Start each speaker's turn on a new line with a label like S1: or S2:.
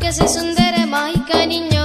S1: ഒക്കെ സുന്ദരമായി കനിഞ്ഞ